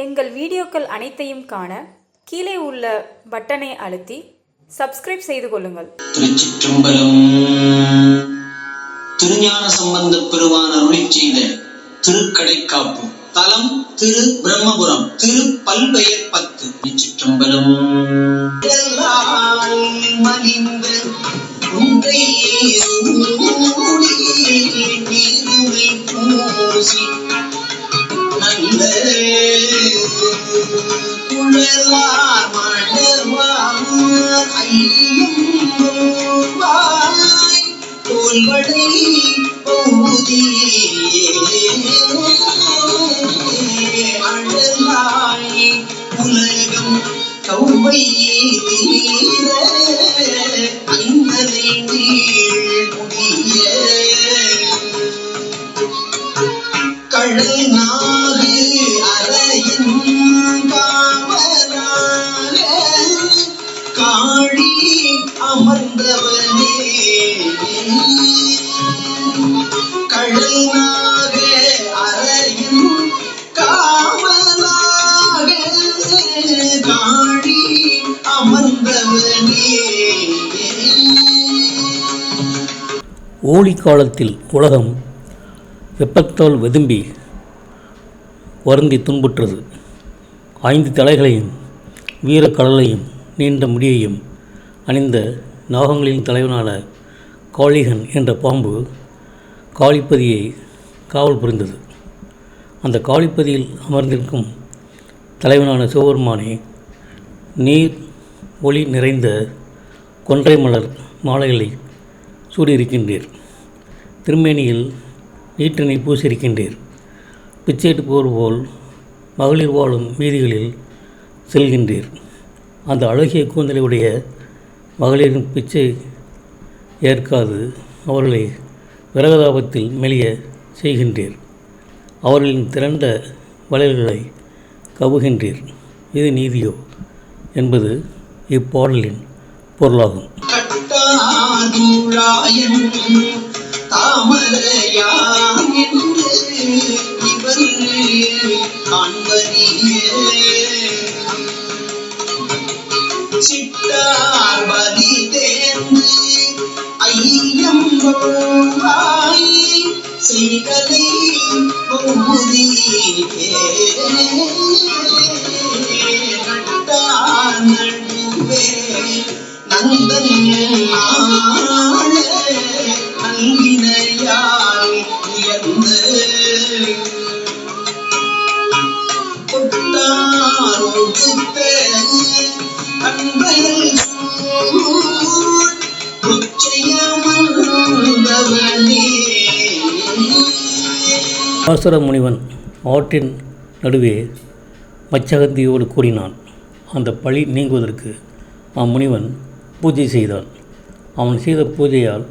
எங்கள் வீடியோக்கள் அனைத்தையும் காண கீழே உள்ள பட்டனை அழுத்தி சப்ஸ்கிரைப் செய்து கொள்ளுங்கள். திருச்சிற்றம்பலம். திருஞான சம்பந்த பெருமான் அருளிச் செய்த திருக்கடைக்காப்பு. தலம் திரு பிரம்மபுரம். திரு பல்பெயர் பத்து. திருச்சிற்றம்பலம். மலிந்த உந்தை தோல்வடை அழலாய் உலகம் கௌவை தீர ஐந்தலை நீள் முடிய கடல் நாகு அறையின் காவலாக அமர்ந்தவனே. ஓலி காலத்தில் உலகம் வெப்பத்தால் வெதும்பி வருந்தி துன்புற்றது. ஐந்து தலைகளையும் வீரக்கடலையும் நீண்ட முடியையும் அணிந்த நாகங்களின் தலைவனான காளிகன் என்ற பாம்பு காளிப்பதியை காவல் புரிந்தது. அந்த காளிப்பதியில் அமர்ந்திருக்கும் தலைவனான சிவபெருமானே நீர் ஒளி நிறைந்த கொன்றை மலர் மாலைகளை சூடியிருக்கின்றீர். திருமேனியில் நீற்றினை பூசியிருக்கின்றீர். பிச்சையிட்டு போர் போல் மகளிர் வாழும் வீதிகளில் செல்கின்றீர். அந்த அழகிய கூந்தலையுடைய மகளிரின் பிச்சை ஏற்காது அவர்களை விரகதாபத்தில் மெலிய செய்கின்றீர். அவர்களின் திரண்ட வளையல்களை கவுகின்றீர். இது நீதியோ? என்பது இப்பாடலின் பொருளாகும். தாமரையான் என்று இவர் காண்பறிய சிட்டார் பதி தேர்ந்து ஐயம் நட்டார் நடுவே நந்தன் நாளே நல்வினையால் அன்பையில் முனிவன் ஆற்றின் நடுவே மச்சகந்தியோடு கூறினான் அந்த பழி நீங்குவதற்கு அம்முனிவன் பூஜை செய்தான். அவன் செய்த பூஜையால்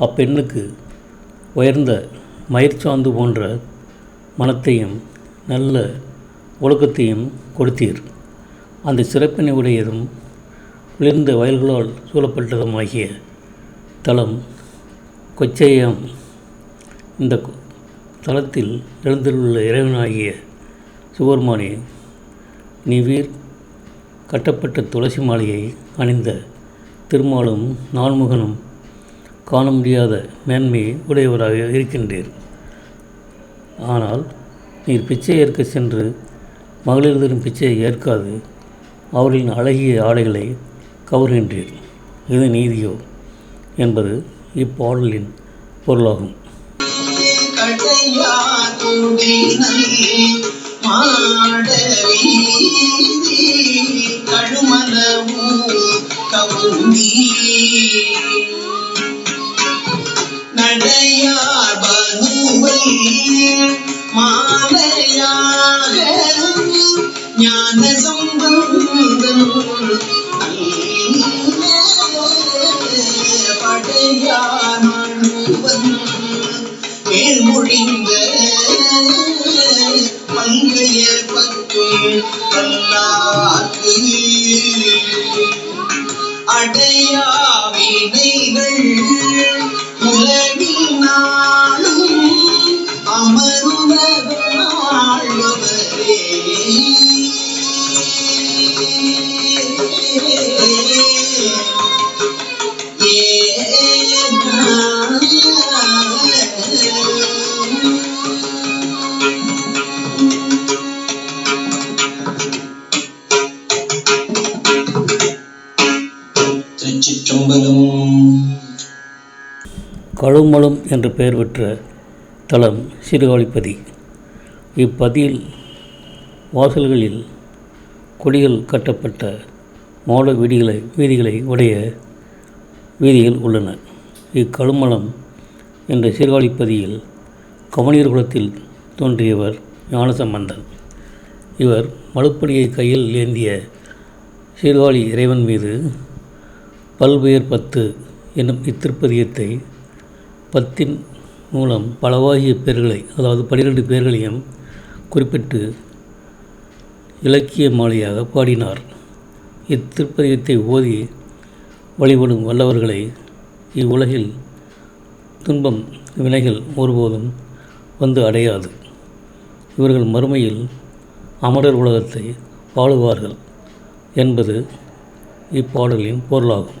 அப்பெண்ணுக்கு உயர்ந்த மயிர்ச்சாந்து போன்ற மனத்தையும் நல்ல ஒழுக்கத்தையும் கொடுத்தீர். அந்த சிறப்பினை உடையதும் குளிர்ந்த வயல்களால் சூழப்பட்டதுமாகிய தலம் கொச்சையம். இந்த தலத்தில் எழுந்துள்ள இறைவனாகிய சுவர்மானே நீவீர் கட்டப்பட்ட துளசி மாலையை அணிந்த திருமாலும் நான்முகனும் காண முடியாத மேன்மையை உடையவராக இருக்கின்றீர். ஆனால் நீர் பிச்சை ஏற்க சென்று மகளிர் தரும் பிச்சையை ஏற்காது அவர்களின் அழகிய ஆடைகளை கவர்கின்றீர் இது நீதியோ என்பது இப்பாடலின் பொருளாகும் நடையார் பனுவை மாலையாக ஞான சம்பந்தம் மேல் மேல்மொழிந்த மங்கைய பத்து பல்லாக்கு அடையாவின திருச்சம்பலம் கழுமலம் என்று பெயர் பெற்ற தலம் சீர்காழிப்பதி இப்பதியில் வாசல்களில் கொடிகள் கட்டப்பட்ட மாட வீதிகளை வீதிகளை உடைய வீதிகள் உள்ளன. இக்கழுமலம் என்ற சீர்காழிப்பதியில் கவனியர் குலத்தில் தோன்றியவர் ஞானசம்பந்தன். இவர் மழுப்படியை கையில் ஏந்திய சீர்காழி இறைவன் மீது பல்புயர் பத்து என்னும் இத்திருப்பதியத்தை பத்தின் மூலம் பலவாகிய பேர்களை அதாவது பனிரெண்டு பேர்களையும் குறிப்பிட்டு இலக்கிய மாலையாக பாடினார். இத்திருப்பதியத்தை ஓதி வழிபடும் வல்லவர்களை இவ்வுலகில் துன்பம் வினைகள் ஒருபோதும் வந்து அடையாது. இவர்கள் மறுமையில் அமரர் உலகத்தை வாழுவார்கள் என்பது இப்பாடலின் பொருளாகும்.